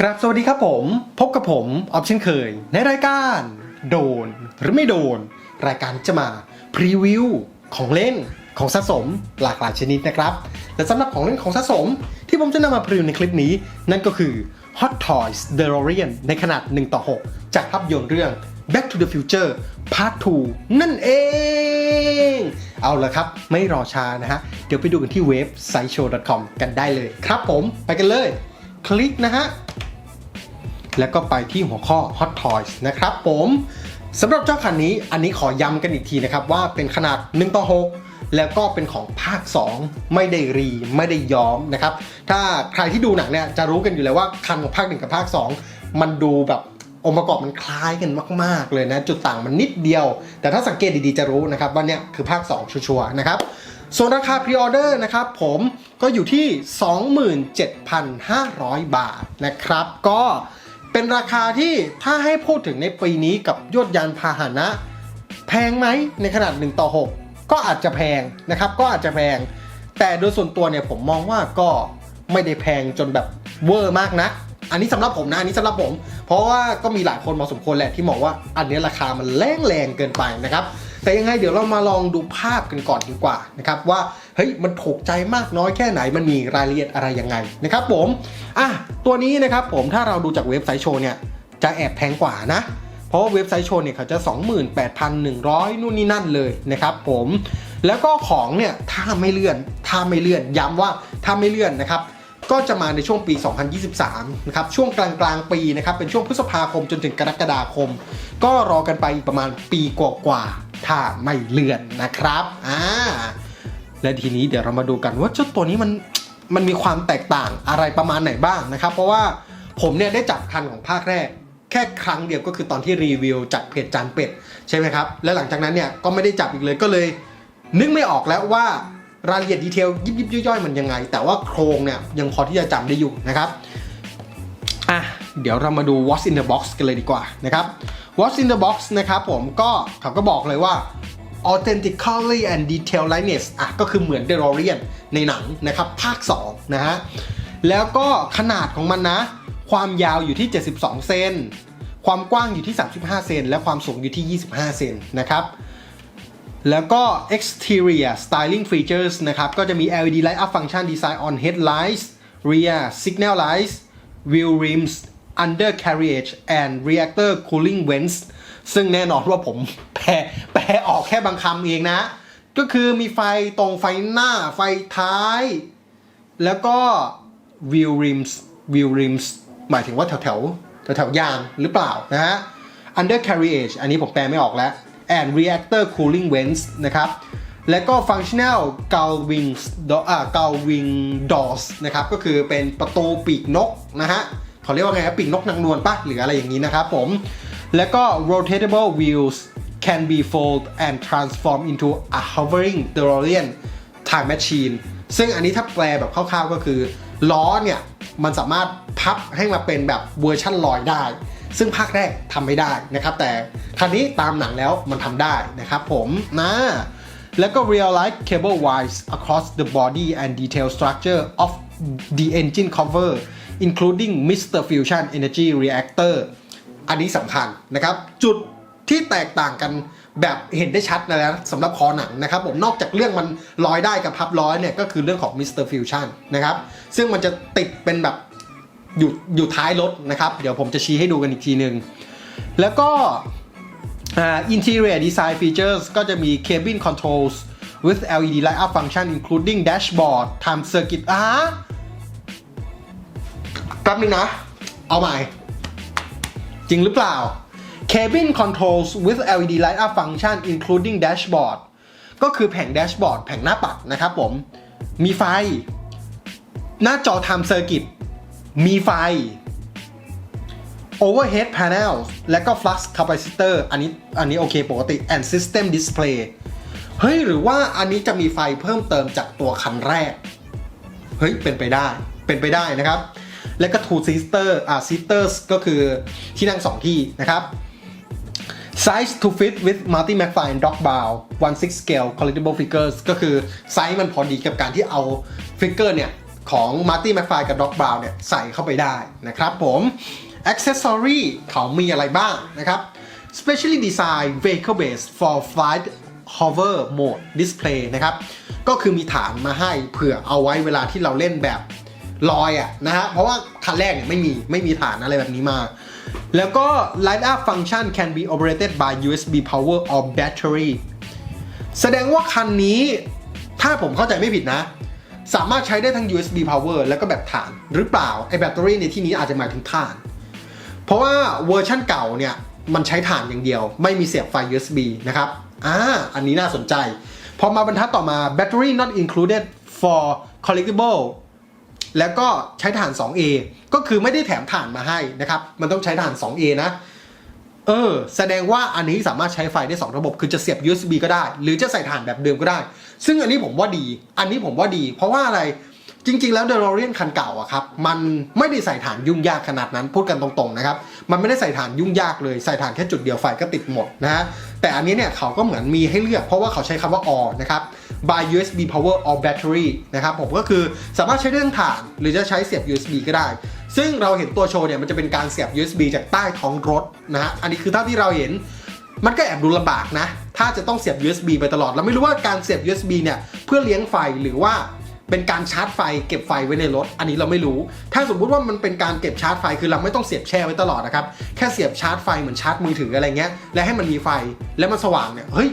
ครับสวัสดีครับผม พบกับผมออฟเช่นเคย ในรายการ โดนหรือไม่โดน รายการจะมาพรีวิวของเล่นของสะสมหลากหลายชนิดนะครับ และสำหรับของเล่นของสะสมที่ผมจะนำมาพรีวิวในคลิปนี้ นั่นก็คือ Hot Toys DeLorean ในขนาด 1 ต่อ 6 จากภาพยนตร์เรื่อง Back to the Future Part 2 นั่นเอง เอาละครับ ไม่รอช้านะฮะ เดี๋ยวไปดูกันที่เว็บ sideshow.com กันได้เลยครับผม ไปกันเลย คลิกนะฮะ แล้วก็ไปที่หัวข้อ Hot Toys นะครับผมสำหรับเจ้าคันนี้อันนี้ขอย้ำกันอีกทีนะครับว่าเป็นขนาด1ต่อ6แล้วก็เป็นของภาค 2 ไม่ได้รีไม่ได้ย้อมนะครับ ถ้าใครที่ดูหนังเนี่ยจะรู้กันอยู่แล้วว่าคันของภาค 1 กับภาค 2 มันดูแบบองค์ประกอบมันคล้ายกันมาก ๆ เลยนะ จุดต่างมันนิดเดียว แต่ถ้าสังเกตดีๆจะรู้นะครับว่าเนี่ยคือภาค 2 ชัวร์ๆนะครับ ส่วนราคาพรีออเดอร์นะครับผมก็อยู่ที่ 27,500 บาทนะครับ ก็เป็นราคาที่ถ้าให้พูดถึงในปีนี้กับยวดยานพาหนะ แพงไหมในขนาด 1 ต่อ 6 ก็อาจจะแพงนะครับ ก็อาจจะแพง แต่โดยส่วนตัวเนี่ยผมมองว่าก็ไม่ได้แพงจนแบบเวอร์มากนะอันนี้สำหรับผมนะอันนี้สำหรับผม เพราะว่าก็มีหลายคนพอสมควรแหละที่มองว่าอันนี้ราคามันแรงแรงเกินไปนะครับ แต่ยังไงเดี๋ยวเรามาลองดูภาพกันก่อนดีกว่านะครับว่าเฮ้ยมันถูกใจมากน้อยแค่ไหนมันมีรายละเอียดอะไรยังไงนะครับผมอะตัวนี้นะครับผมถ้าเราดูจากเว็บไซต์โชว์เนี่ยจะแอบแพงกว่านะ เพราะว่าเว็บไซต์โชว์เนี่ยเขาจะ 28,100 นู่นนี่นั่นเลยนะครับผมแล้วก็ของเนี่ยถ้าไม่เลื่อนถ้าไม่เลื่อนย้ำว่าถ้าไม่เลื่อนนะครับก็จะมาในช่วงปี 2023 นะครับ ช่วงกลางกลางปีนะครับ เป็นช่วงพฤษภาคมจนถึงกรกฎาคม ก็รอกันไปอีกประมาณปีกว่า ถ้าไม่เลื่อนนะครับอ่าและทีนี้เดี๋ยวเรามาดูกันว่าเจ้าตัวนี้มันมันมีความแตกต่างอะไรประมาณไหนบ้างนะครับ เพราะว่าผมเนี่ยได้จับคันของภาคแรก แค่ครั้งเดียวก็คือตอนที่รีวิวจากเพจจานเป็ดใช่ไหมครับ และหลังจากนั้นเนี่ยก็ไม่ได้จับอีกเลยก็เลย นึกไม่ออกแล้วว่ารายละเอียดดีเทลยิบยิบย่อยๆมันยังไง แต่ว่าโครงเนี่ยยังพอที่จะจำได้อยู่นะครับอะเดี๋ยวเรามาดู What's in the box กันเลยดีกว่านะครับ What's in the box นะครับผมก็เขาก็บอกเลยว่า authentically and detail likeness อะก็คือเหมือนเดโรเรียนในหนังนะครับ ภาค 2 นะฮะ แล้วก็ขนาดของมันนะ ความยาวอยู่ที่ 72 เซนความกว้างอยู่ที่ 35 เซนและความสูงอยู่ที่ 25 เซนนะครับแล้วก็ exterior styling features นะครับ ก็จะมี LED light up function design on headlights rear signal lights wheel rims undercarriage and reactor cooling vents ซึ่งแน่นอนว่าผมแปลแปลออกแค่บางคำเองนะ ก็คือมีไฟตรงไฟหน้าไฟท้าย แล้วก็ wheel rims wheel rims หมายถึงว่าแถวแถวแถวแถวยางหรือเปล่านะฮะ undercarriage อันนี้ผมแปลไม่ออกแล้ว and reactor cooling vents นะครับ แล้วก็ functional gull wings อ่า gull wing doors นะครับ ก็คือเป็นประตูปีกนกนะฮะ เขาเรียกว่าไงครับปีกนกนางนวลปะหรืออะไรอย่างนี้นะครับผม แล้วก็ rotatable wheels can be fold and transform into a hovering DeLorean time machine ซึ่งอันนี้ถ้าแปลแบบคร่าวๆก็คือ ล้อเนี่ย มันสามารถพับให้มาเป็นแบบเวอร์ชั่นลอยได้ ซึ่งภาคแรกทำไม่ได้นะครับ แต่คันนี้ตามหนังแล้วมันทำได้นะครับผมนะแล้วก็ real life cable wires across the body and detail structure of the engine cover including Mr. Fusion Energy Reactor อันนี้สำคัญนะครับ จุดที่แตกต่างกันแบบเห็นได้ชัดนะแล้วสำหรับคอหนังนะครับผมนอกจากเรื่องมันลอยได้กับพับร้อยเนี่ยก็คือเรื่องของ Mr. Fusion นะครับซึ่งมันจะติดเป็นแบบอยู่อยู่ท้ายรถนะครับ เดี๋ยวผมจะชี้ให้ดูกันอีกทีหนึ่งแล้วก็อ่า interior design features ก็จะมี cabin controls with LED light up function including dashboard time circuit อ่า แป๊บนึงนะ เอาใหม่ จริงหรือเปล่า cabin controls with LED light up function including dashboard ก็คือแผง dashboard แผงหน้าปัดนะครับผม มีไฟ หน้าจอ time circuit มีไฟ overhead panel และก็ flux capacitor อันนี้อันนี้โอเคปกติ and system display เฮ้ย หรือว่าอันนี้จะมีไฟเพิ่มเติมจากตัวคันแรก เฮ้ย เป็นไปได้เป็นไปได้นะครับ และก็ two seater อ่า seaters ก็คือที่นั่งสองที่นะครับ size to fit with multi mag file and dock bar 16 scale collectible figures ก็คือไซส์มันพอดีกับการที่เอาฟิกเกอร์เนี่ย ของ Marty McFly กับ Doc Brown เนี่ย ใส่เข้าไปได้นะครับผม Accessory เขามีอะไรบ้างนะครับ Specially designed vehicle base for flight hover mode display นะครับ ก็คือมีฐานมาให้เผื่อเอาไว้เวลาที่เราเล่นแบบ ลอยอะนะฮะเพราะว่าคันแรกเนี่ยไม่มีไม่มีฐานอะไรแบบนี้มา แล้วก็ light up function can be operated by USB power or battery แสดงว่าคันนี้ถ้าผมเข้าใจไม่ผิดนะ สามารถใช้ได้ทั้ง USB power แล้วก็แบบถ่านหรือเปล่าไอแบตเตอรี่ในที่นี้อาจจะหมายถึงถ่าน เพราะว่าเวอร์ชั่นเก่าเนี่ยมันใช้ถ่านอย่างเดียว ไม่มีเสียบไฟ USB นะครับอ่าอันนี้น่าสนใจ พอมาบรรทัดต่อมา battery not included for collectible แล้วก็ใช้ถ่าน 2A ก็คือไม่ได้แถมถ่านมาให้นะครับ มันต้องใช้ถ่าน 2A นะ เออ แสดงว่าอันนี้สามารถใช้ไฟได้ 2 ระบบ คือจะเสียบ USB ก็ได้ หรือจะใส่ถ่านแบบเดิมก็ได้ ซึ่งอันนี้ผมว่าดี อันนี้ผมว่าดี เพราะว่าอะไร จริง ๆ แล้ว DeLorean คันเก่าอะครับ มันไม่ได้ใส่ถ่านยุ่งยากขนาดนั้น พูดกันตรงๆนะครับ มันไม่ได้ใส่ถ่านยุ่งยากเลย ใส่ถ่านแค่จุดเดียวไฟก็ติดหมดนะฮะ แต่อันนี้เนี่ยเขาก็เหมือนมีให้เลือกเพราะว่าเขาใช้คำว่า or นะครับ by USB power or battery นะครับผมก็คือสามารถใช้ได้ทั้งถ่านหรือจะใช้เสียบ USB ก็ได้ ซึ่งเราเห็นตัวโชว์เนี่ยมันจะเป็นการเสียบ USB จากใต้ท้องรถนะฮะ อันนี้คือเท่าที่เราเห็นมันก็แอบดูลำบากนะ ถ้าจะต้องเสียบ USB ไปตลอด เราไม่รู้ว่าการเสียบ USB เนี่ย เพื่อเลี้ยงไฟหรือว่า เป็นการชาร์จไฟเก็บไฟไว้ในรถ อันนี้เราไม่รู้ ถ้าสมมุติว่ามันเป็นการเก็บชาร์จไฟคือเราไม่ต้องเสียบแช่ไว้ตลอดนะครับแค่เสียบชาร์จไฟเหมือนชาร์จมือถืออะไรเงี้ยและให้มันมีไฟแล้วมันสว่างเนี่ยเฮ้ย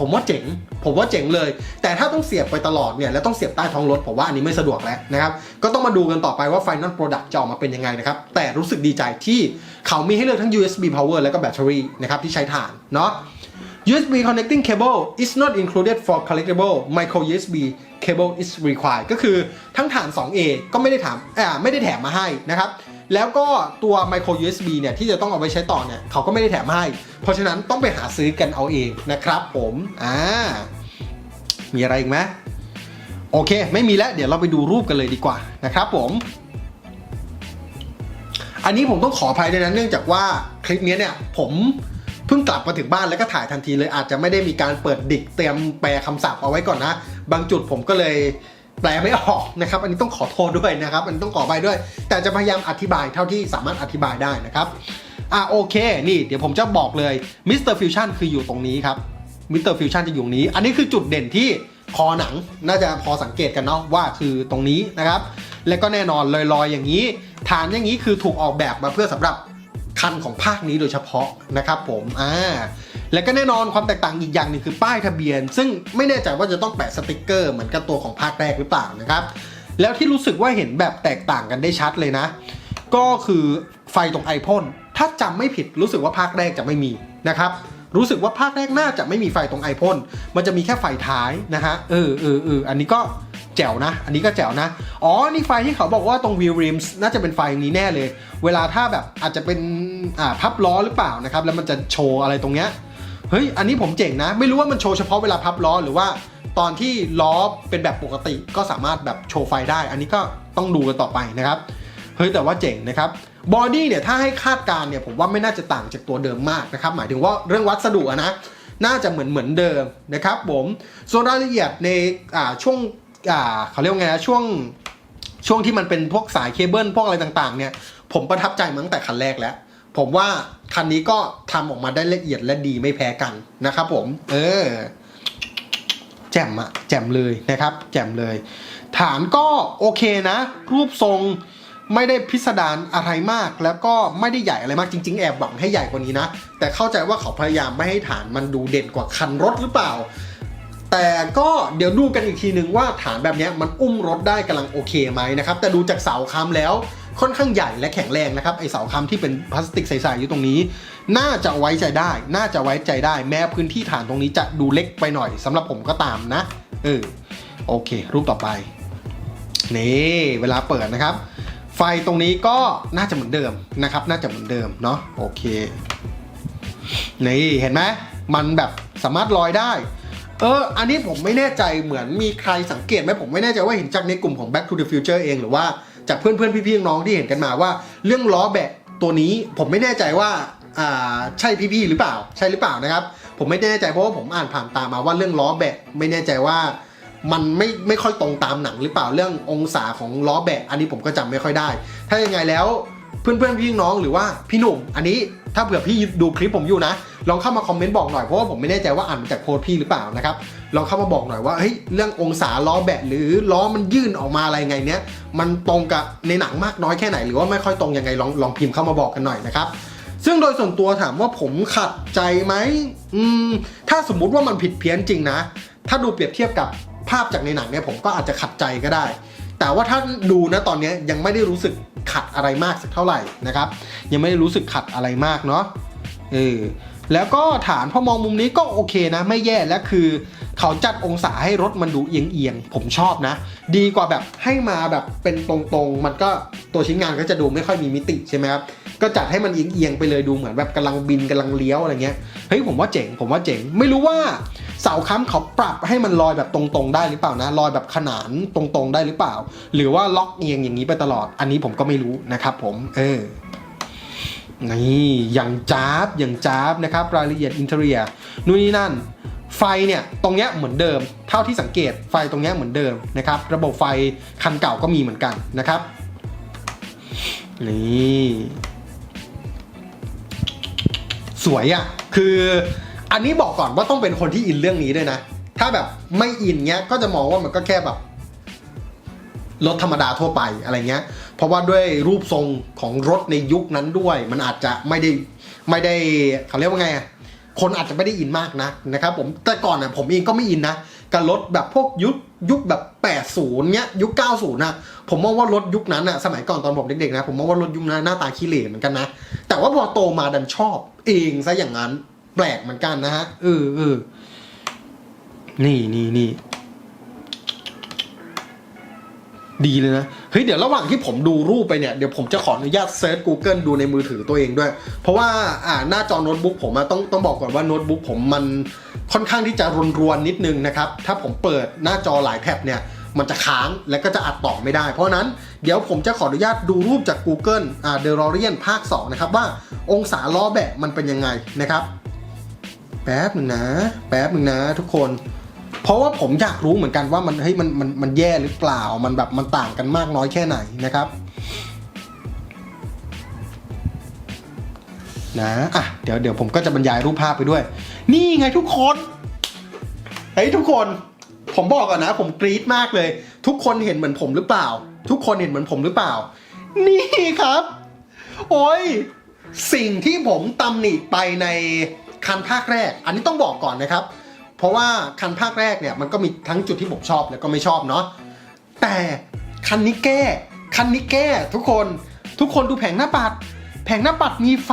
ผมว่าเจ๋ง ผมว่าเจ๋งเลย แต่ถ้าต้องเสียบไปตลอดเนี่ย แล้วต้องเสียบใต้ท้องรถ ผมว่าอันนี้ไม่สะดวกแล้วนะครับ ก็ต้องมาดูกันต่อไปว่า Final Product จะออกมาเป็นยังไงนะครับ แต่รู้สึกดีใจที่เขามีให้เลือกทั้ง USB power แล้วก็แบตเตอรี่นะครับ ที่ใช้ถ่าน เนาะ USB connecting cable is not included for collectible micro USB cable is required ก็คือทั้งฐาน 2A ก็ไม่ได้ถามอ่าไม่ได้แถมมาให้นะครับ แล้วก็ตัว micro USB เนี่ยที่จะต้องเอาไว้ใช้ต่อเนี่ยเขาก็ไม่ได้แถมให้ เพราะฉะนั้นต้องไปหาซื้อกันเอาเองนะครับผมอ่ามีอะไรอีกไหมโอเค ไม่มีแล้ว เดี๋ยวเราไปดูรูปกันเลยดีกว่านะครับผม อันนี้ผมต้องขออภัยด้วยนะเนื่องจากว่าคลิปนี้เนี่ยผม เพิ่งกลับมาถึงบ้านแล้วก็ถ่ายทันทีเลยอาจจะไม่ได้มีการเปิดดิกเตรียมแปลคำศัพท์เอาไว้ก่อนนะ บางจุดผมก็เลยแปลไม่ออกนะครับ อันนี้ต้องขอโทษด้วยนะครับ อันนี้ต้องขอไปด้วย แต่จะพยายามอธิบายเท่าที่สามารถอธิบายได้นะครับ อะโอเค นี่เดี๋ยวผมจะบอกเลยมิสเตอร์ฟิวชั่นคืออยู่ตรงนี้ครับมิสเตอร์ฟิวชั่นจะอยู่นี้ อันนี้คือจุดเด่นที่คอหนังน่าจะพอสังเกตกันเนาะว่าคือตรงนี้นะครับ แล้วก็แน่นอนลอยๆอย่างนี้ ฐานอย่างนี้คือถูกออกแบบมาเพื่อสำหรับ คันของภาคนี้โดยเฉพาะนะครับผมอ่าแล้วก็แน่นอนความแตกต่างอีกอย่างหนึ่งคือป้ายทะเบียน ซึ่งไม่แน่ใจว่าจะต้องแปะสติกเกอร์เหมือนกับตัวของภาคแรกหรือเปล่านะครับแล้วที่รู้สึกว่าเห็นแบบแตกต่างกันได้ชัดเลยนะ ก็คือไฟตรงไอพ่นถ้าจำไม่ผิดรู้สึกว่าภาคแรกจะไม่มีนะครับรู้สึกว่าภาคแรกน่าจะไม่มีไฟตรงไอพ่นมันจะมีแค่ไฟท้ายนะฮะเออเออเอออันนี้ก็ แจ๋วนะ อันนี้ก็แจ๋วนะ อ๋อ นี่ไฟที่เขาบอกว่าตรงวิวริมส์น่าจะเป็นไฟนี้แน่เลย เวลาถ้าแบบอาจจะเป็นอ่าพับล้อหรือเปล่านะครับ แล้วมันจะโชว์อะไรตรงเนี้ย เฮ้ย อันนี้ผมเจ๋งนะ ไม่รู้ว่ามันโชว์เฉพาะเวลาพับล้อหรือว่าตอนที่ล้อเป็นแบบปกติก็สามารถแบบโชว์ไฟได้ อันนี้ก็ต้องดูกันต่อไปนะครับ เฮ้ย แต่ว่าเจ๋งนะครับ บอดี้เนี่ยถ้าให้คาดการณ์เนี่ยผมว่าไม่น่าจะต่างจากตัวเดิมมากนะครับ หมายถึงว่าเรื่องวัสดุนะ น่าจะเหมือนเหมือนเดิมนะครับผม ส่วนรายละเอียดในช่วง อ่าเขาเรียกว่าไงนะช่วงช่วงที่มันเป็นพวกสายเคเบิลพวกอะไรต่างๆ เนี่ย ผมประทับใจมาตั้งแต่คันแรกแล้ว ผมว่าคันนี้ก็ทำออกมาได้ละเอียดและดีไม่แพ้กันนะครับผม เออ แจ่มอะแจ่มเลยนะครับ แจ่มเลย ฐานก็โอเคนะ รูปทรงไม่ได้พิสดารอะไรมาก แล้วก็ไม่ได้ใหญ่อะไรมากจริง ๆ แอบหวังให้ใหญ่กว่านี้นะ แต่เข้าใจว่าเขาพยายามไม่ให้ฐานมันดูเด่นกว่าคันรถหรือเปล่า แต่ก็เดี๋ยวดูกันอีกทีหนึ่งว่าฐานแบบนี้มันอุ้มรถได้กำลังโอเคไหมนะครับ แต่ดูจากเสาค้ำแล้วค่อนข้างใหญ่และแข็งแรงนะครับ ไอเสาค้ำที่เป็นพลาสติกใสๆอยู่ตรงนี้ น่าจะไว้ใจได้ น่าจะไว้ใจได้ แม้พื้นที่ฐานตรงนี้จะดูเล็กไปหน่อยสำหรับผมก็ตามนะ เออ โอเค รูปต่อไป นี่เวลาเปิดนะครับ ไฟตรงนี้ก็น่าจะเหมือนเดิมนะครับ น่าจะเหมือนเดิมเนาะ โอเค นี่เห็นไหม มันแบบสามารถลอยได้ เออ อันนี้ผมไม่แน่ใจเหมือนมีใครสังเกตไหมผมไม่แน่ใจว่าเห็นจากในกลุ่มของ Back to the Future เองหรือว่าจากเพื่อนเพื่อนพี่ๆน้องที่เห็นกันมาว่า เรื่องล้อแบะตัวนี้ผมไม่แน่ใจว่าอ่าใช่พี่ๆหรือเปล่าใช่หรือเปล่านะครับ ผมไม่แน่ใจเพราะว่าผมอ่านผ่านตามมาว่าเรื่องล้อแบะไม่แน่ใจว่ามันไม่ไม่ค่อยตรงตามหนังหรือเปล่าเรื่ององศาของล้อแบะอันนี้ผมก็จำไม่ค่อยได้ ถ้ายังไงแล้วเพื่อนๆพี่น้องหรือว่าพี่หนุ่มอันนี้ ถ้าเผื่อพี่ดูคลิปผมอยู่นะ ลองเข้ามาคอมเมนต์บอกหน่อยเพราะว่าผมไม่แน่ใจว่าอ่านมาจากโพสพี่หรือเปล่านะครับลองเข้ามาบอกหน่อยว่าเฮ้ยเรื่ององศาล้อแบะหรือล้อมันยื่นออกมาอะไรไงเนี้ยมันตรงกับในหนังมากน้อยแค่ไหน หรือว่าไม่ค่อยตรงยังไงลองลองพิมพ์เข้ามาบอกกันหน่อยนะครับซึ่งโดยส่วนตัวถามว่าผมขัดใจไหมอืมถ้าสมมุติว่ามันผิดเพี้ยนจริงนะ ถ้าดูเปรียบเทียบกับภาพจากในหนังเนี่ยผมก็อาจจะขัดใจก็ได้ แต่ว่าถ้าดูนะตอนนี้ยยังไม่ได้รู้สึกขัดอะไรมากสักเท่าไหร่นะครับ ยังไม่ได้รู้สึกขัดอะไรมากเนาะเออแล้วก็ฐานพอมองมุมนี้ก็โอเคนะ ไม่แย่และคือ เขาจัดองศาให้รถมันดูเอียงๆผมชอบนะ ดีกว่าแบบให้มาแบบเป็นตรงๆ มันก็ตัวชิ้นงานก็จะดูไม่ค่อยมีมิติใช่ไหมครับ ก็จัดให้มันเอียงๆไปเลยดูเหมือนแบบกำลังบินกำลังเลี้ยวอะไรเงี้ยเฮ้ยผมว่าเจ๋งผมว่าเจ๋งไม่รู้ว่าเสาค้ำเขาปรับให้มันลอยแบบตรงๆได้หรือเปล่านะลอยแบบขนานตรงๆได้หรือเปล่า หรือว่าล็อกเอียงอย่างนี้ไปตลอด อันนี้ผมก็ไม่รู้นะครับผมเออนี่อย่างจ้าบอย่างจ้าบนะครับรายละเอียดอินเทอร์เนียนู่นนี่นั่น ไฟเนี่ยตรงเนี้ยเหมือนเดิม เท่าที่สังเกตไฟตรงเนี้ยเหมือนเดิมนะครับระบบไฟคันเก่าก็มีเหมือนกันนะครับนี่ สวยอะ่ะคืออันนี้บอกก่อนว่าต้องเป็นคนที่อินเรื่องนี้ด้วยนะ ถ้าแบบไม่อินเงี้ยก็จะมองว่ามันก็แค่แบบรถธรรมดาทั่วไปอะไรเงี้ย เพราะว่าด้วยรูปทรงของรถในยุคนั้นด้วย มันอาจจะไม่ได้ไม่ได้เขาเรียกว่าไงอะคนอาจจะไม่ได้อินมากนะนะครับผมแต่ก่อนน่ะผมเองก็ไม่อินนะ กับรถแบบพวกยุคยุคแบบ 80เนี้ยยุค 90นะผมมองว่ารถยุคนั้นอะสมัยก่อนตอนผมเด็กๆนะผมมองว่ารถยุคนั้นหน้าตาขี้เหร่เหมือนกันนะ แต่ว่าพอโตมาดันชอบเองซะอย่างนั้น แปลกเหมือนกันนะฮะเออเออนี่นี่นี่ดีเลยนะ เฮ้ย เดี๋ยวระหว่างที่ผมดูรูปไปเนี่ย เดี๋ยวผมจะขออนุญาตเซิร์ช Google ดูในมือถือตัวเองด้วย เพราะว่าอ่าหน้าจอโน้ตบุ๊กผมอะต้องต้องบอกก่อนว่าโน้ตบุ๊กผมมัน ค่อนข้างที่จะรวนนิดนึงนะครับ ถ้าผมเปิดหน้าจอหลายแท็บเนี่ย มันจะค้างและก็จะอัดต่อไม่ได้ เพราะนั้นเดี๋ยวผมจะขออนุญาตดูรูปจาก Google อ่า The Lorian ภาค 2 นะครับ ว่าองศาล้อแบะมันเป็นยังไงนะครับ แป๊บหนึ่งนะ แป๊บหนึ่งนะทุกคน เพราะว่าผมอยากรู้เหมือนกันว่ามันเฮ้ยมันมันมันแย่หรือเปล่ามันแบบมันต่างกันมากน้อยแค่ไหนนะครับ นะอะเดี๋ยวเดี๋ยวผมก็จะบรรยายรูปภาพไปด้วย นี่ไงทุกคนเฮ้ยทุกคน ผมบอกก่อนนะ ผมกรี๊ดมากเลย ทุกคนเห็นเหมือนผมหรือเปล่า ทุกคนเห็นเหมือนผมหรือเปล่า นี่ครับ โอ้ยสิ่งที่ผมตำหนิไปในคันภาคแรก อันนี้ต้องบอกก่อนนะครับ เพราะว่าคันภาคแรกเนี่ยมันก็มีทั้งจุดที่ผมชอบและก็ไม่ชอบเนาะแต่คันนี้แก้ คันนี้แก้ ทุกคนทุกคนดูแผงหน้าปัด แผงหน้าปัดมีไฟ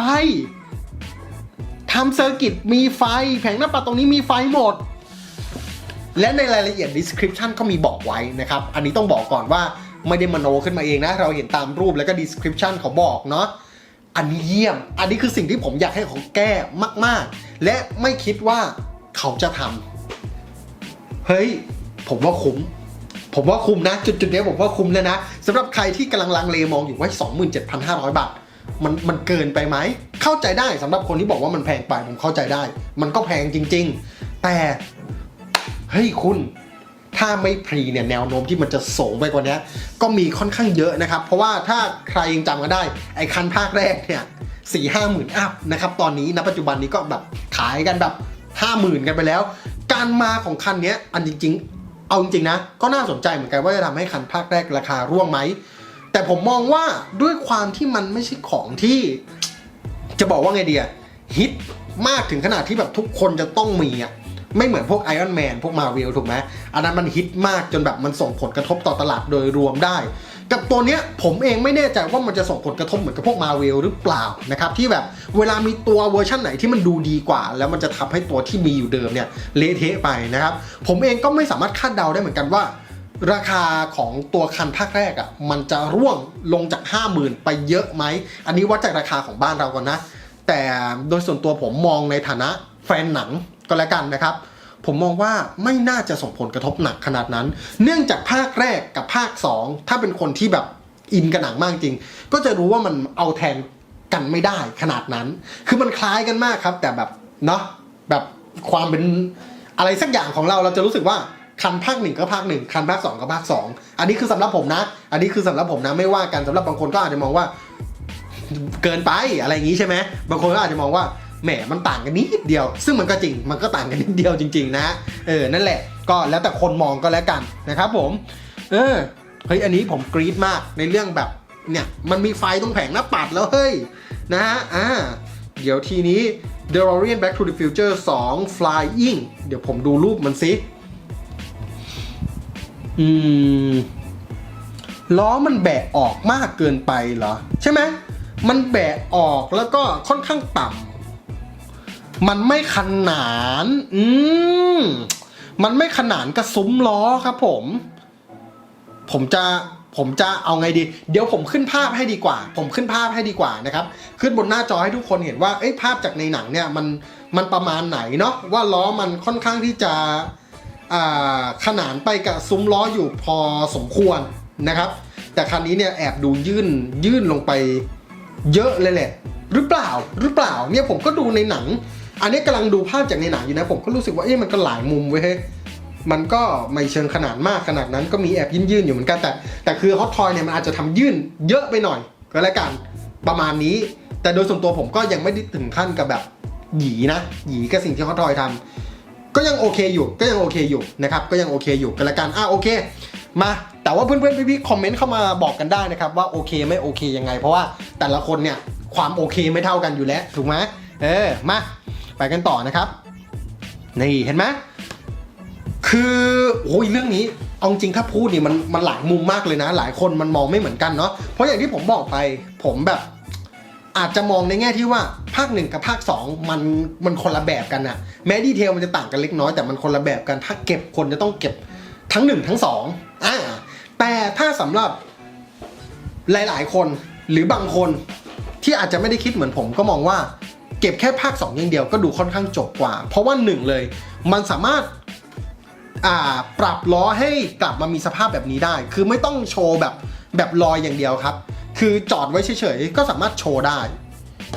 ทำเซอร์กิตมีไฟ แผงหน้าปัดตรงนี้มีไฟหมด และในรายละเอียด description ก็มีบอกไว้นะครับ อันนี้ต้องบอกก่อนว่าไม่ได้มโนขึ้นมาเองนะ เราเห็นตามรูปแล้วก็ description เขาบอกเนาะอันนี้เยี่ยม อันนี้คือสิ่งที่ผมอยากให้เขาแก้มาก ๆ และไม่คิดว่าเขาจะทำเฮ้ย ผมว่าคุ้มผมว่าคุ้มนะ จุดๆนี้ผมว่าคุ้มเลยนะสำหรับใครที่กำลังลังเลมองอยู่ว่า 27,500 บาท มันมันเกินไปไหม เข้าใจได้สำหรับคนที่บอกว่ามันแพงไปผมเข้าใจได้ มันก็แพงจริง ๆ แต่เฮ้ยคุณถ้าไม่พรีเนี่ยแนวโน้มที่มันจะสูงไปกว่านี้ก็มีค่อนข้างเยอะนะครับ เพราะว่าถ้าใครยังจำกันได้ไอ้คันภาคแรกเนี่ยสี่ห้าหมื่นอัพนะครับตอนนี้ณปัจจุบันนี้ก็แบบขายกันแบบห้าหมื่นกันไปแล้ว การมาของคันนี้อันจริง ๆ เอาจริงๆนะ ก็น่าสนใจเหมือนกันว่าจะทำให้คันภาคแรกราคาร่วงไหม แต่ผมมองว่าด้วยความที่มันไม่ใช่ของที่ จะบอกว่าไงเดีอะฮิตมากถึงขนาดที่แบบทุกคนจะต้องมีอะไม่เหมือนพวกไอรอนแมนพวกมาเวลถูกไหมอันนั้นมันฮิตมากจนแบบมันส่งผลกระทบต่อตลาดโดยรวมได้ กับตัวเนี้ยผมเองไม่แน่ใจว่ามันจะส่งผลกระทบเหมือนกับพวกมาเวลหรือเปล่านะครับที่แบบเวลามีตัวเวอร์ชันไหนที่มันดูดีกว่า แล้วมันจะทำให้ตัวที่มีอยู่เดิมเนี่ยเละเทะไปนะครับผมเองก็ไม่สามารถคาดเดาได้เหมือนกันว่า ราคาของตัวคันภาคแรกอะ่ะมันจะร่วงลงจาก 50,000 ไปเยอะไหม อันนี้วัดจากราคาของบ้านเราก่อนนะ แต่โดยส่วนตัวผมมองในฐานะแฟนหนังก็แล้วกันนะครับ ผมมองว่าไม่น่าจะส่งผลกระทบหนักขนาดนั้น เนื่องจากภาคแรกกับภาค 2 ถ้าเป็นคนที่แบบอินกับหนังมากจริง ก็จะรู้ว่ามันเอาแทนกันไม่ได้ขนาดนั้น คือมันคล้ายกันมากครับ แต่แบบเนาะแบบความเป็นอะไรสักอย่างของเราเราจะรู้สึกว่า คันภาคหนึ่งก็ภาคหนึ่งคันภาคสองก็ภาคสองอันนี้คือสำหรับผมนะ อันนี้คือสำหรับผมนะไม่ว่ากันสำหรับบางคนก็อาจจะมองว่า เกินไปอะไรอย่างนี้ใช่ไหมบางคนก็อาจจะมองว่าแหมมันต่างกันนิดเดียว ซึ่งมันก็จริง มันก็ต่างกันนิดเดียวจริง ๆ นะ เออ นั่นแหละ ก็แล้วแต่คนมองก็แล้วกันนะครับผม เออ เฮ้ย อันนี้ผมกรี๊ดมากในเรื่องแบบ เนี่ย มันมีไฟตรงแผงหน้าปัดแล้วเฮ้ย นะฮะ อ่า เดี๋ยวทีนี้ DeLorean Back to the Future 2 Flying เดี๋ยวผมดูรูปมันสิ อืม ล้อมันแบะออกมากเกินไปเหรอ ใช่ไหมมันแบะออกแล้วก็ค่อนข้างต่ำมันไม่ขนาน อืม มันไม่ขนานกับซุ้มล้อครับผม ผมจะผมจะเอาไงดี เดี๋ยวผมขึ้นภาพให้ดีกว่า ผมขึ้นภาพให้ดีกว่านะครับ ขึ้นบนหน้าจอให้ทุกคนเห็นว่า เอ้ยภาพจากในหนังเนี่ยมันมันประมาณไหนเนาะว่าล้อมันค่อนข้างที่จะ ขนานไปกับซุ้มล้ออยู่พอสมควรนะครับ แต่คันนี้เนี่ยแอบดูยื่นยื่นลงไปเยอะเลยแหละ หรือเปล่าหรือเปล่าเนี่ยผมก็ดูในหนัง อันนี้กำลังดูภาพจากในหนังอยู่นะ ผมก็รู้สึกว่าเอ๊ะมันก็หลายมุมเว้ยเฮ้ยมันก็ไม่เชิงขนาดมากขนาดนั้นก็มีแอบยื่นยื่นอยู่เหมือนกันแต่แต่คือฮอตทอยเนี่ยมันอาจจะทำยื่นเยอะไปหน่อยก็แล้วกันประมาณนี้ แต่โดยส่วนตัวผมก็ยังไม่ได้ถึงขั้นกับแบบหยีนะหยีกับสิ่งที่ฮอตทอยทำ ก็ยังโอเคอยู่ ก็ยังโอเคอยู่นะครับ ก็ยังโอเคอยู่กันละกันอะโอเค มา แต่ว่าเพื่อนๆพี่ๆคอมเมนต์เข้ามาบอกกันได้นะครับว่าโอเคไม่โอเคยังไง เพราะว่าแต่ละคนเนี่ยความโอเคไม่เท่ากันอยู่แล้วถูกไหมเออ มา ไปกันต่อนะครับ นี่เห็นไหมคือโอ้ยเรื่องนี้เอาจริงถ้าพูดนี่มันมันหลายมุมมากเลยนะ หลายคนมันมองไม่เหมือนกันเนาะเพราะอย่างที่ผมบอกไปผมแบบ อาจจะมองในแง่ที่ว่าภาคหนึ่งกับภาคสองมันมันคนละแบบกันอะแม้ดีเทลมันจะต่างกันเล็กน้อยแต่มันคนละแบบกัน ถ้าเก็บคนจะต้องเก็บทั้งหนึ่งทั้งสองอ่าแต่ถ้าสำหรับหลาย ๆ คนหรือบางคนที่อาจจะไม่ได้คิดเหมือนผมก็มองว่าเก็บแค่ภาค 2 อย่างเดียวก็ดูค่อนข้างจบกว่า เพราะว่าหนึ่งเลย มันสามารถอ่าปรับล้อให้กลับมามีสภาพแบบนี้ได้ คือไม่ต้องโชว์แบบแบบลอยอย่างเดียวครับ คือจอดไว้เฉยๆ ก็สามารถโชว์ได้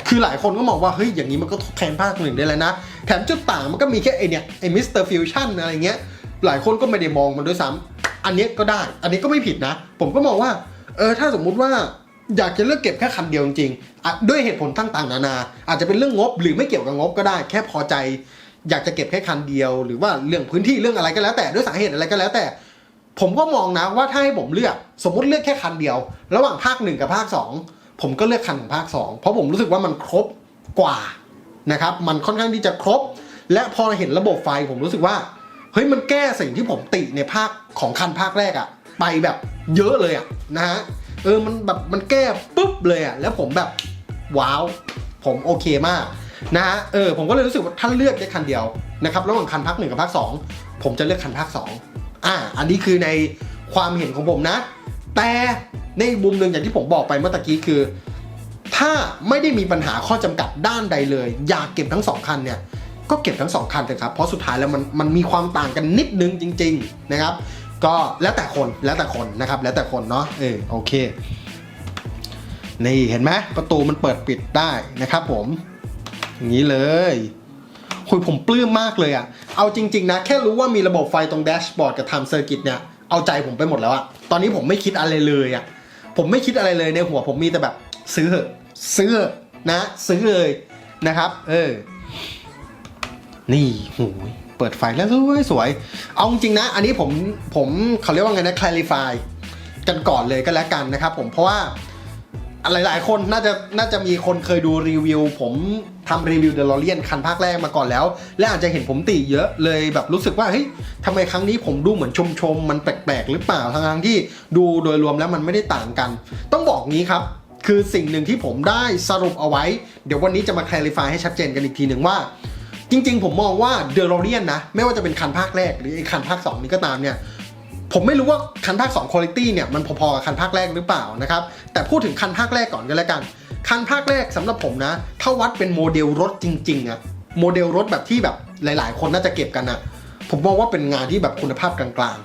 คือหลายคนก็มองว่า เฮ้ย อย่างนี้มันก็ทดแทนภาคหนึ่งได้แล้วนะ แถมจุดต่างมันก็มีแค่ไอเนี่ยไอมิสเตอร์ฟิวชั่นอะไรเงี้ย หลายคนก็ไม่ได้มองมันด้วยซ้ำอันนี้ก็ได้ อันนี้ก็ไม่ผิดนะ ผมก็มองว่า เออ ถ้าสมมุติว่าอยากจะเลือกเก็บแค่คันเดียวจริงๆด้วยเหตุผลต่างๆ นานา อาจจะเป็นเรื่องงบหรือไม่เกี่ยวกับงบก็ได้ แค่พอใจ อยากจะเก็บแค่คันเดียว หรือว่าเรื่องพื้นที่เรื่องอะไรก็แล้วแต่ด้วยสาเหตุอะไรก็แล้วแต่ ผมก็มองนะว่าถ้าให้ผมเลือกสมมติเลือกแค่คันเดียว ระหว่างภาคหนึ่งกับภาคสองผมก็เลือกคันของภาคสองเพราะผมรู้สึกว่ามันครบกว่านะครับมันค่อนข้างที่จะครบ และพอเห็นระบบไฟผมรู้สึกว่าเฮ้ยมันแก้สิ่งที่ผมติในภาคของคันภาคแรกอะไปแบบเยอะเลยอะนะฮะเออมันแบบมันแก้ปุ๊บเลยอะแล้วผมแบบว้าว ผมโอเคมากนะฮะเออผมก็เลยรู้สึกว่าถ้าเลือกแค่คันเดียวนะครับระหว่างคันภาคหนึ่งกับภาคสองผมจะเลือกคันภาคสอง อ่าอันนี้คือในความเห็นของผมนะ แต่ในมุมหนึ่งอย่างที่ผมบอกไปเมื่อตะกี้คือ ถ้าไม่ได้มีปัญหาข้อจำกัดด้านใดเลย อยากเก็บทั้งสองคันเนี่ยก็เก็บทั้งสองคันเถอะครับ เพราะสุดท้ายแล้วมันมันมีความต่างกันนิดนึงจริง ๆนะครับ ก็แล้วแต่คนแล้วแต่คนนะครับ แล้วแต่คนเนาะเออโอเคนี่เห็นไหมประตูมันเปิดปิดได้นะครับผมอย่างนี้เลย คุยผมปลื้มมากเลยอะเอาจริง ๆ นะ แค่รู้ว่ามีระบบไฟตรงแดชบอร์ดกับทำเซอร์กิตเนี่ย เอาใจผมไปหมดแล้วอะตอนนี้ผมไม่คิดอะไรเลยอะผมไม่คิดอะไรเลยในหัวผมมีแต่แบบซื้อเถอะซื้อนะ ซื้อเลยนะครับ เออ นี่หูยเปิดไฟแล้วสวยสวย เอาจริงๆนะ อันนี้ผมผมเขาเรียกว่าไงนะ clarify กันก่อนเลยก็แล้วกันนะครับผมเพราะว่า หลายๆ คนน่าจะน่าจะมีคนเคยดูรีวิว ผมทำรีวิวเดล o เ e ียนคันภาคแรกมาก่อนแล้ว และอาจจะเห็นผมติเยอะเลยแบบรู้สึกว่าเฮ้ยทำไมครั้งนี้ผมดูเหมือนชมชมมันแปลกๆ หรือเปล่าทั้งๆที่ดูโดยรวมแล้วมันไม่ได้ต่างกัน ต้องบอกงี้ครับ คือสิ่งหนึ่งที่ผมได้สรุปเอาไว้ เดี๋ยววันนี้จะมา clarify ให้ชัดเจนกันอีกทีหนึ่งว่า จริง ๆ ผมมองว่าเดล o เ e ียนนะไม่ว่าจะเป็นคันภาคแรกหรือไอ้คันภาค2นี้ก็ตามเนี่ย ผมไม่รู้ว่าคันภาค2 Quality เนี่ยมันพอๆกับคันภาคแรกหรือเปล่านะครับแต่พูดถึงคันภาคแรกก่อนก็แล้วกัน คันภาคแรกสำหรับผมนะ ถ้าวัดเป็นโมเดลรถจริงๆอะโมเดลรถแบบที่แบบหลาย ๆ คนน่าจะเก็บกันอะผมมองว่าเป็นงานที่แบบคุณภาพกลาง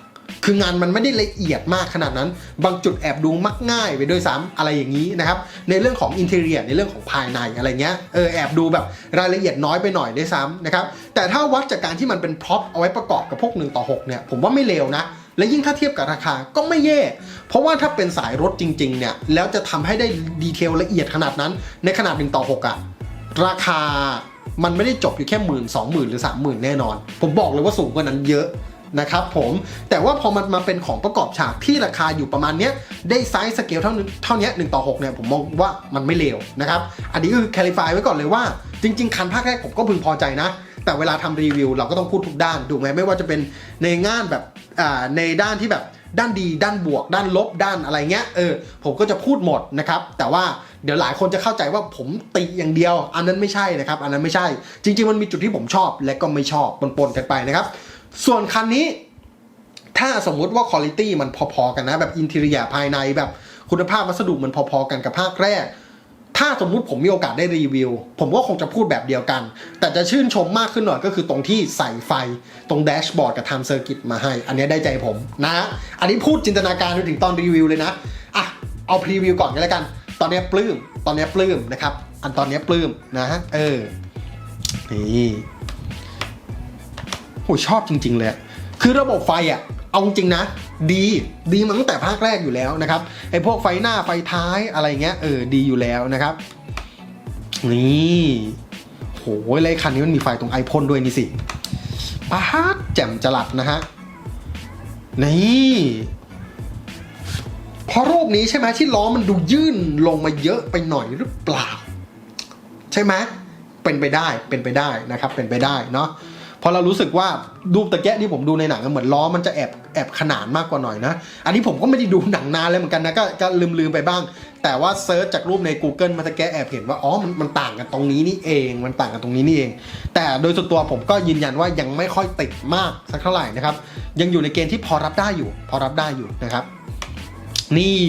คืองานมันไม่ได้ละเอียดมากขนาดนั้น บางจุดแอบดูมักง่ายไปด้วยซ้ำอะไรอย่างนี้นะครับ ในเรื่องของอินเทเรียในเรื่องของภายในอะไรเงี้ย เออแอบดูแบบรายละเอียดน้อยไปหน่อยด้วยซ้ำนะครับ แต่ถ้าวัดจากการที่มันเป็นพร็อพเอาไว้ประกอบกับพวก1ต่อ6เนี่ย ผมว่าไม่เลวนะ และยิ่งถ้าเทียบกับราคาก็ไม่แย่ เพราะว่าถ้าเป็นสายรถจริงๆเนี่ยแล้วจะทำให้ได้ดีเทลละเอียดขนาดนั้น ในขนาด1ต่อ6อะราคามันไม่ได้จบอยู่แค่หมื่นสองหมื่นหรือสามหมื่นแน่นอน ผมบอกเลยว่าสูงกว่านั้นเยอะนะครับผมแต่ว่าพอมันมาเป็นของประกอบฉากที่ราคาอยู่ประมาณเนี้ยได้ไซส์สเกลเท่านี้เท่านี้1ต่อ6เนี่ยผมมองว่ามันไม่เลวนะครับ อันนี้ก็คือ clarify ไว้ก่อนเลยว่า จริง ๆ คันภาคแรกผมก็พึงพอใจนะ แต่เวลาทำรีวิวเราก็ต้องพูดทุกด้านถูกไหมไม่ว่าจะเป็นในงานแบบ ในด้านที่แบบด้านดีด้านบวก ด้านลบด้านอะไรเงี้ยเออผมก็จะพูดหมดนะครับ แต่ว่าเดี๋ยวหลายคนจะเข้าใจว่าผมติอย่างเดียว อันนั้นไม่ใช่นะครับ อันนั้นไม่ใช่ จริง ๆ มันมีจุดที่ผมชอบและก็ไม่ชอบปนๆกันไปนะครับ ส่วนคันนี้ ถ้าสมมุติว่าคุณ i t y มันพอๆกันนะ แบบอินเท i รียภายในแบบคุณภาพวัสดุมันพอๆกันกับภาคแรก ถ้าสมมุติผมมีโอกาสได้รีวิว ผมก็คงจะพูดแบบเดียวกัน แต่จะชื่นชมมากขึ้นหน่อยก็คือตรงที่ใส่ไฟตรงแดชบอร์ดกับ Time Circuit มาให้ อันนี้ได้ใจผมนะ อันนี้พูดจินตนาการไปถึงตอนรีวิวเลยนะอะเอาพรีวิวก่อนก็แล้วกัน ตอนนี้ปลื้มตอนนี้ปลื้มนะครับ อันตอนนี้ปลื้มนะเออนี่โหชอบจริง ๆ เลย คือระบบไฟอะ เอาจริงนะ ดีดีมาตั้งแต่ภาคแรกอยู่แล้วนะครับไอ้พวกไฟหน้าไฟท้ายอะไรเงี้ยเออดีอยู่แล้วนะครับ นี่โหเลยคันนี้มันมีไฟตรงไอพ่นด้วยนี่สิป้าดแจ่มจลัดนะฮะนี่เพราะรูปนี้ใช่ไหมที่ล้อมันดูยื่นลงมาเยอะไปหน่อยหรือเปล่า ใช่ไหมเป็นไปได้เป็นไปได้นะครับ เป็นไปได้เนาะ พราะเรารู้สึกว่ารูปตะแกะที่ผมดูในหนังเหมือนล้อมันจะแอบแอบขนานมากกว่าหน่อยนะ อันนี้ผมก็ไม่ได้ดูหนังนานเลยเหมือนกันนะก็ก็ลืมลืมไปบ้าง แต่ว่าเซิร์ชจากรูปใน Google มาตะแกะแอบเห็นว่าอ๋อมันมันต่างกันตรงนี้นี่เองมันต่างกันตรงนี้นี่เอง แต่โดยส่วนตัวผมก็ยืนยันว่ายังไม่ค่อยติดมากสักเท่าไหร่นะครับยังอยู่ในเกณฑ์ที่พอรับได้อยู่ พอรับได้อยู่นะครับ นี่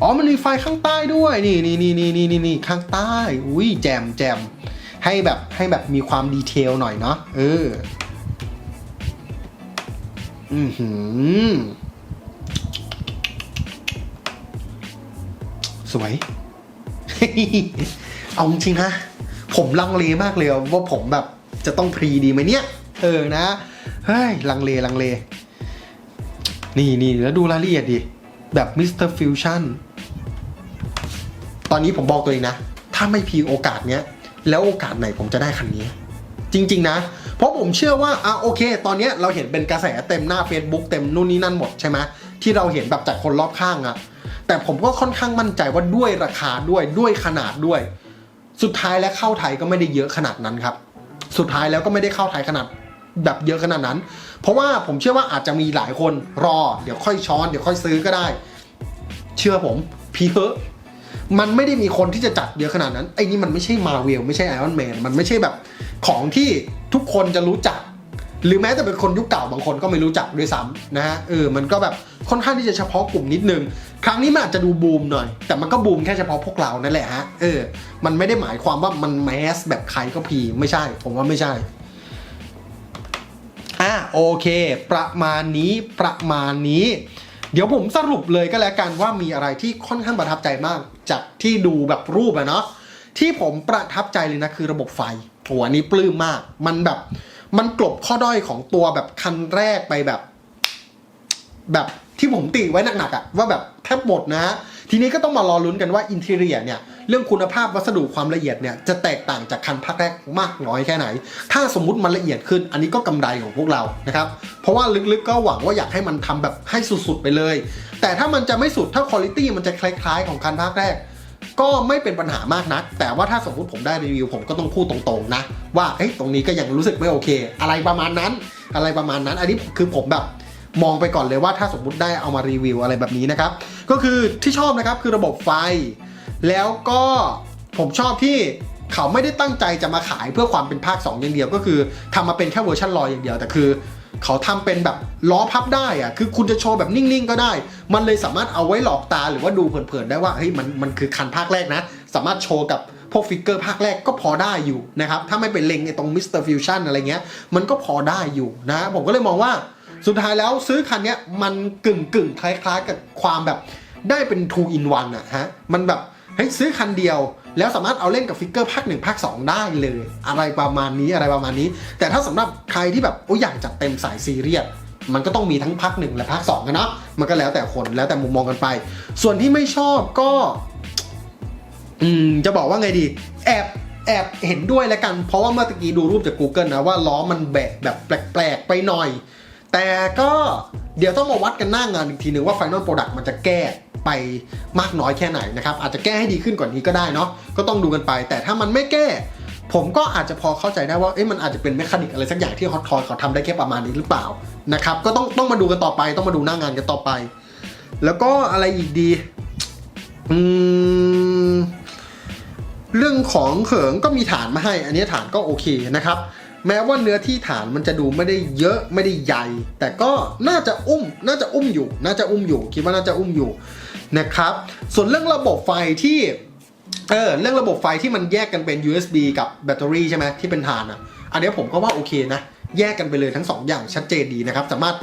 อ๋อมันมีไฟข้างใต้ด้วยนี่นี่นี่นี่นี่นี่ข้างใต้อุ้ยแจมแจม ให้แบบให้แบบมีความดีเทลหน่อยเนาะเอออือหือสวย เอาจริงนะ ผมลังเลมากเลยว่าผมแบบจะต้องพรีดีไหมเนี่ยเออนะ เฮ้ย ลังเลลังเล นี่นี่แล้วดูรายละเอียดดิ แบบมิสเตอร์ฟิวชั่นตอนนี้ผมบอกตัวเองนะ ถ้าไม่พีโอกาสเนี้ย แล้วโอกาสไหนผมจะได้คันนี้ จริง ๆ นะ เพราะผมเชื่อว่าอะโอเค ตอนนี้เราเห็นเป็นกระแสเต็มหน้า Facebook เต็มนู่นนี่นั่นหมดใช่ไหมที่เราเห็นแบบจากคนรอบข้างอะแต่ผมก็ค่อนข้างมั่นใจว่าด้วยราคาด้วยด้วยขนาดด้วย สุดท้ายแล้วเข้าไทยก็ไม่ได้เยอะขนาดนั้นครับ สุดท้ายแล้วก็ไม่ได้เข้าไทยขนาดแบบเยอะขนาดนั้น เพราะว่าผมเชื่อว่าอาจจะมีหลายคนรอ เดี๋ยวค่อยช้อน เดี๋ยวค่อยซื้อก็ได้ เชื่อผม พีเฮอะ มันไม่ได้มีคนที่จะจัดเยอะขนาดนั้น ไอ้นี่มันไม่ใช่มาเวลไม่ใช่ไอรอนแมนมันไม่ใช่แบบของที่ทุกคนจะรู้จัก หรือแม้แต่เป็นคนยุคเก่าบางคนก็ไม่รู้จักด้วยซ้ำนะฮะเออมันก็แบบค่อนข้างที่จะเฉพาะกลุ่มนิดนึง ครั้งนี้มันอาจจะดูบูมหน่อย แต่มันก็บูมแค่เฉพาะพวกเรานั่นแหละฮะเออมันไม่ได้หมายความว่ามันแมสแบบใครก็พีไม่ใช่ ผมว่าไม่ใช่อะโอเค ประมาณนี้ประมาณนี้ เดี๋ยวผมสรุปเลยก็แล้วกันว่ามีอะไรที่ค่อนข้างประทับใจมาก จากที่ดูแบบรูปอะเนาะที่ผมประทับใจเลยนะคือระบบไฟโอ้อันนี้ปลื้มมาก มันแบบ มันกลบข้อด้อยของตัวแบบคันแรกไปแบบ แบบที่ผมติไว้หนักๆอะว่าแบบแทบหมดนะ ทีนี้ก็ต้องมารอลุ้นกันว่าอินเท i รียเนี่ย เรื่องคุณภาพวัสดุความละเอียดเนี่ยจะแตกต่างจากคันภาคแรกมากน้อยแค่ไหน ถ้าสมมุติมันละเอียดขึ้น อันนี้ก็กำไรของพวกเรานะครับ เพราะว่าลึกๆก็หวังว่าอยากให้มันทำแบบให้สุดๆไปเลย แต่ถ้ามันจะไม่สุดถ้าคุณ i t y มันจะคล้ายๆ ของคันภาคแรก ก็ไม่เป็นปัญหามากนัก แต่ว่าถ้าสมมติผมได้รีวิวผมก็ต้องพูดตรงๆนะ ว่าเอ้ยตรงนี้ก็ยังรู้สึกไม่โอเค อะไรประมาณนั้น อะไรประมาณนั้น อันนี้คือผมแบบมองไปก่อนเลยว่าถ้าสมมุติได้เอามารีวิวอะไรแบบนี้นะครับ ก็คือที่ชอบนะครับคือระบบไฟ แล้วก็ผมชอบที่เขาไม่ได้ตั้งใจจะมาขายเพื่อความเป็นภาค 2 อย่างเดียว ก็คือทำมาเป็นแค่เวอร์ชันลอยอย่างเดียวแต่คือ เขาทำเป็นแบบล้อพับได้อะคือคุณจะโชว์แบบนิ่งๆก็ได้ มันเลยสามารถเอาไว้หลอกตาหรือว่าดูเผินๆได้ว่าเฮ้ยมันมันคือคันภาคแรกนะ สามารถโชว์กับพวกฟิกเกอร์ภาคแรกก็พอได้อยู่นะครับ ถ้าไม่เป็นเล็งไอ้ตรงมิสเตอร์ฟิวชั่นอะไรเงี้ย มันก็พอได้อยู่นะ ผมก็เลยมองว่าสุดท้ายแล้วซื้อคันเนี้ยมันกึ่งกึ่งคล้ายๆ กับความแบบได้เป็น two in one อะฮะ มันแบบเฮ้ยซื้อคันเดียว แล้วสามารถเอาเล่นกับฟิกเกอร์ภาคหนึ่งภาค2ได้เลย อะไรประมาณนี้อะไรประมาณนี้ แต่ถ้าสำหรับใครที่แบบโอ้ยอยากจัดเต็มสายซีเรียสมันก็ต้องมีทั้งภาคหนึ่งและภาคสองกันเนาะมันก็แล้วแต่คนแล้วแต่มุมมองกันไป ส่วนที่ไม่ชอบก็ อืมจะบอกว่าไงดี แอบแอบเห็นด้วยแล้วกัน เพราะว่าเมื่อตะกี้ดูรูปจาก Google นะว่าล้อมันแบะแบบแปลกๆไปหน่อย แต่ก็เดี๋ยวต้องมาวัดกันหน้างานอีกทีหนึ่งว่า Final Product มันจะแก้ ไปมากน้อยแค่ไหนนะครับอาจจะแก้ให้ดีขึ้นกว่านี้ก็ได้เนาะก็ต้องดูกันไป แต่ถ้ามันไม่แก้ ผมก็อาจจะพอเข้าใจได้ว่าเอ๊ะมันอาจจะเป็นเมคานิกอะไรสักอย่างที่ฮอตทอยเขาทำได้แค่ประมาณนี้หรือเปล่านะครับก็ต้องต้องมาดูกันต่อไปต้องมาดูหน้างานกันต่อไป แล้วก็อะไรอีกดีอืมเรื่องของเขิงก็มีฐานมาให้ อันนี้ฐานก็โอเคนะครับ แม้ว่าเนื้อที่ฐานมันจะดูไม่ได้เยอะไม่ได้ใหญ่ แต่ก็น่าจะอุ้ม น่าจะอุ้มอยู่ น่าจะอุ้มอยู่ คิดว่าน่าจะอุ้มอยู่ นะครับ ส่วนเรื่องระบบไฟที่เออเรื่องระบบไฟที่มันแยกกันเป็น USB กับแบตเตอรี่ใช่ไหมที่เป็นฐานอะ อันนี้ผมก็ว่าโอเคนะ แยกกันไปเลยทั้งสองอย่างชัดเจนดีนะครับ สามารถ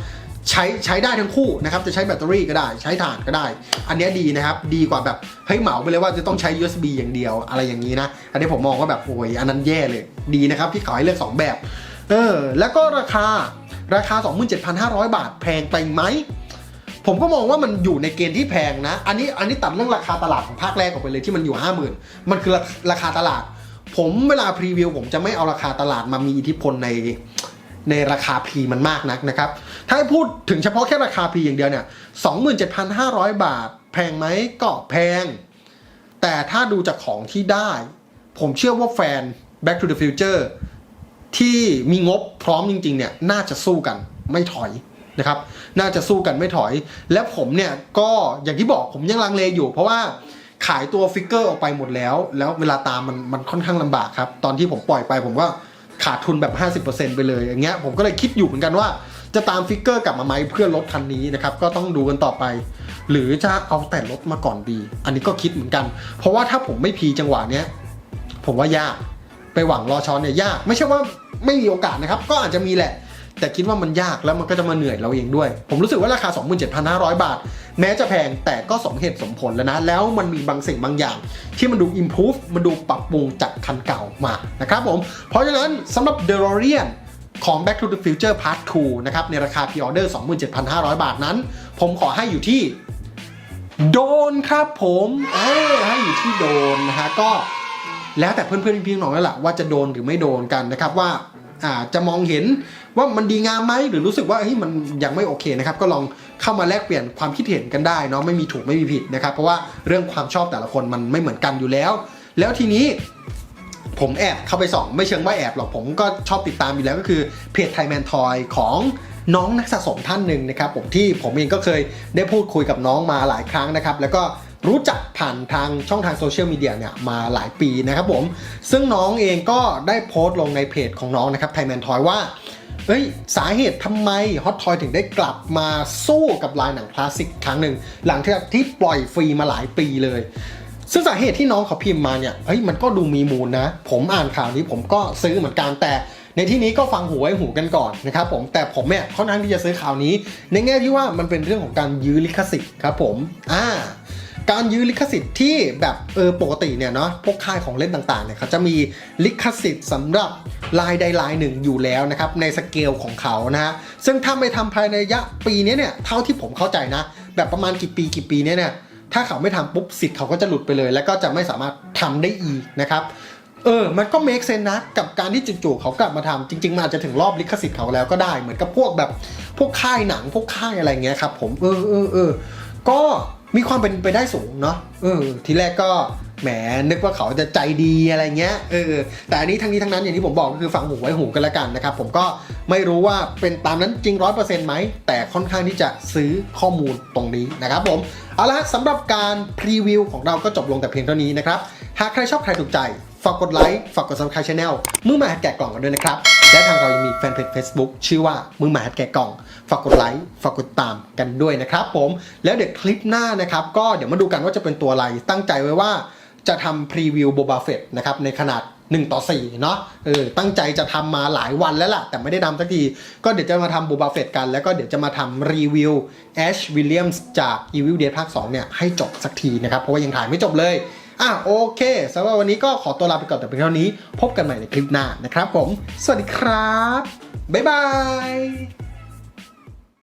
ใช้ใช้ได้ทั้งคู่นะครับ จะใช้แบตเตอรี่ก็ได้ ใช้ถ่านก็ได้ อันนี้ดีนะครับ ดีกว่าแบบเฮ้ยเหมาไปเลยว่าจะต้องใช้ USB อย่างเดียวอะไรอย่างนี้นะ อันนี้ผมมองว่าแบบโอ้ยอันนั้นแย่เลย ดีนะครับที่ขาให้เลือก 2 แบบ เออ แล้วก็ราคาราคา 27,500 บาทแพงไปไหม ผมก็มองว่ามันอยู่ในเกณฑ์ที่แพงนะ อันนี้อันนี้ตัดเรื่องราคาตลาดของภาคแรกออกไปเลยที่มันอยู่ 50,000 มันคือราราคาตลาด ผมเวลาพรีวิวผมจะไม่เอาราคาตลาดมามีอิทธิพลในในราคาพรีมันมากนักนะครับ ถ้าพูดถึงเฉพาะแค่ราคาพรีอย่างเดียวเนี่ย 27,500 บาท แพงไหมก็แพง แต่ถ้าดูจากของที่ได้ ผมเชื่อว่าแฟน Back to the Future ที่มีงบพร้อมจริง ๆ เนี่ย น่าจะสู้กันไม่ถอย นะครับ น่าจะสู้กันไม่ถอย และผมเนี่ยก็อย่างที่บอกผมยังลังเลอยู่ เพราะว่าขายตัวฟิกเกอร์ออกไปหมดแล้ว แล้วเวลาตามมันมันค่อนข้างลำบากครับ ตอนที่ผมปล่อยไปผมก็ขาดทุนแบบ 50%ไปเลยอย่างเงี้ยผมก็เลยคิดอยู่เหมือนกันว่าจะตามฟิกเกอร์กลับมาไหมเพื่อลดคันนี้นะครับ ก็ต้องดูกันต่อไป หรือจะเอาแต่ลดมาก่อนดี อันนี้ก็คิดเหมือนกัน เพราะว่าถ้าผมไม่พีจังหวะเนี้ยผมว่ายากไปหวังรอช้อนเนี่ยยาก ไม่ใช่ว่าไม่มีโอกาสนะครับ ก็อาจจะมีแหละ แต่คิดว่ามันยากแล้วมันก็จะมาเหนื่อยเราเองด้วย ผมรู้สึกว่าราคา 27,500 บาท แม้จะแพงแต่ก็สมเหตุสมผลแล้วนะ แล้วมันมีบางสิ่งบางอย่าง ที่มันดู improve มันดูปรับปรุงจากคันเก่ามานะครับผม เพราะฉะนั้นสำหรับ DeLorean ของ Back to the Future Part 2 นะครับ ในราคา Pre-order 27,500 บาทนั้น ผมขอให้อยู่ที่โดนครับผมเออให้อยู่ที่โดนนะฮะก็แล้วแต่เพื่อนๆพี่ๆน้องๆแล้วล่ะว่าจะโดนหรือไม่โดนกันนะครับว่าอ่าจะมองเห็นว่ามันดีงามไหมหรือรู้สึกว่าเฮ้ยมันยังไม่โอเคนะครับก็ลองเข้ามาแลกเปลี่ยนความคิดเห็นกันได้เนาะไม่มีถูกไม่มีผิดนะครับเพราะว่าเรื่องความชอบแต่ละคนมันไม่เหมือนกันอยู่แล้ว แล้วทีนี้ผมแอบเข้าไปส่องไม่เชิงว่าแอบหรอกผมก็ชอบติดตามอยู่แล้วก็คือเพจไทยแมนทอยของน้องนักสะสมท่านหนึ่งนะครับผมที่ผมเองก็เคยได้พูดคุยกับน้องมาหลายครั้งนะครับ แล้วก็รู้จักผ่านทางช่องทางโซเชียลมีเดียเนี่ยมาหลายปีนะครับผม ซึ่งน้องเองก็ได้โพสต์ลงในเพจของน้องนะครับไทยแมนทอยว่า เอ้ยสาเหตุทำไมฮอตทอยถึงได้กลับมาสู้กับลายหนังคลาสสิกครั้งหนึ่ง หลังจากที่ปล่อยฟรีมาหลายปีเลย ซึ่งสาเหตุที่น้องเขาพิมพ์มาเนี่ยเฮ้ยมันก็ดูมีมูลนะ ผมอ่านข่าวนี้ผมก็ซื้อเหมือนกันแต่ในที่นี้ก็ฟังหูไว้หูกันก่อนนะครับผมแต่ผมเนี่ยค่อนข้างที่จะซื้อข่าวนี้ ในแง่ที่ว่ามันเป็นเรื่องของการยื้อลิขสิทธิ์ครับผมอ่า การยื้อลิขสิทธิ์ที่แบบเออปกติเนี่ยเนาะพวกค่ายของเล่นต่างๆเนี่ยเขาจะมีลิขสิทธิ์สำหรับลายใดลายหนึ่งอยู่แล้วนะครับในสเกลของเขานะฮะซึ่งถ้าไม่ทำภายในระยะปีนี้เนี่ยเท่าที่ผมเข้าใจนะ แบบประมาณกี่ปีกี่ปีเนี่ยเนี่ยถ้าเขาไม่ทำปุ๊บสิทธิ์เขาก็จะหลุดไปเลย แล้วก็จะไม่สามารถทำได้อีกนะครับเออ มันก็ make sense นะ กับการที่จู่ๆเขากลับมาทำจริงๆมันอาจจะถึงรอบลิขสิทธิ์เขาแล้วก็ได้ เหมือนกับพวกแบบพวกค่ายหนังพวกค่ายอะไรเงี้ยครับผมเออเออเออก็ มีความเป็นไปได้สูงเนาะเออทีแรกก็แหมนึกว่าเขาจะใจดีอะไรเงี้ยเออแต่อันนี้ทั้งนี้ทั้งนั้นอย่างที่ผมบอกก็คือฟังหูไว้หูกันละกันนะครับ ผมก็ไม่รู้ว่าเป็นตามนั้นจริงร้อยเปอร์เซ็นต์ไหม แต่ค่อนข้างที่จะซื้อข้อมูลตรงนี้นะครับผม เอาละสำหรับการพรีวิวของเราก็จบลงแต่เพียงเท่านี้นะครับ หากใครชอบใครถูกใจ ฝากกดไลค์ฝากกด subscribe channel มือหมาหัดแกะกล่องกันด้วยนะครับ และทางเรายังมีแฟนเพจ Facebook ชื่อว่ามือหมาหัดแกะกล่อง ฝากกดไลค์ฝากกดตามกันด้วยนะครับผมแล้วเดี๋ยวคลิปหน้านะครับ ก็เดี๋ยวมาดูกันว่าจะเป็นตัวอะไร ตั้งใจไว้ว่าจะทำพรีวิวโบบาเฟตนะครับในขนาด 1 ต่อ4เนาะเออตั้งใจจะทำมาหลายวันแล้วล่ะ แต่ไม่ได้ทำสักที ก็เดี๋ยวจะมาทำบูบาเฟตกัน แล้วก็เดี๋ยวจะมาทำรีวิวแอชวิลเลียมส์จาก Evil Dead ภาค2เนี่ยให้จบสักทีนะครับ เพราะว่ายังถ่ายไม่จบเลยอะโอเคสำหรับวันนี้ก็ขอตัวลาไปก่อนแต่เพียงเท่านี้ พบกันใหม่ในคลิปหน้านะครับผม สวัสดีครับ บ๊ายบาย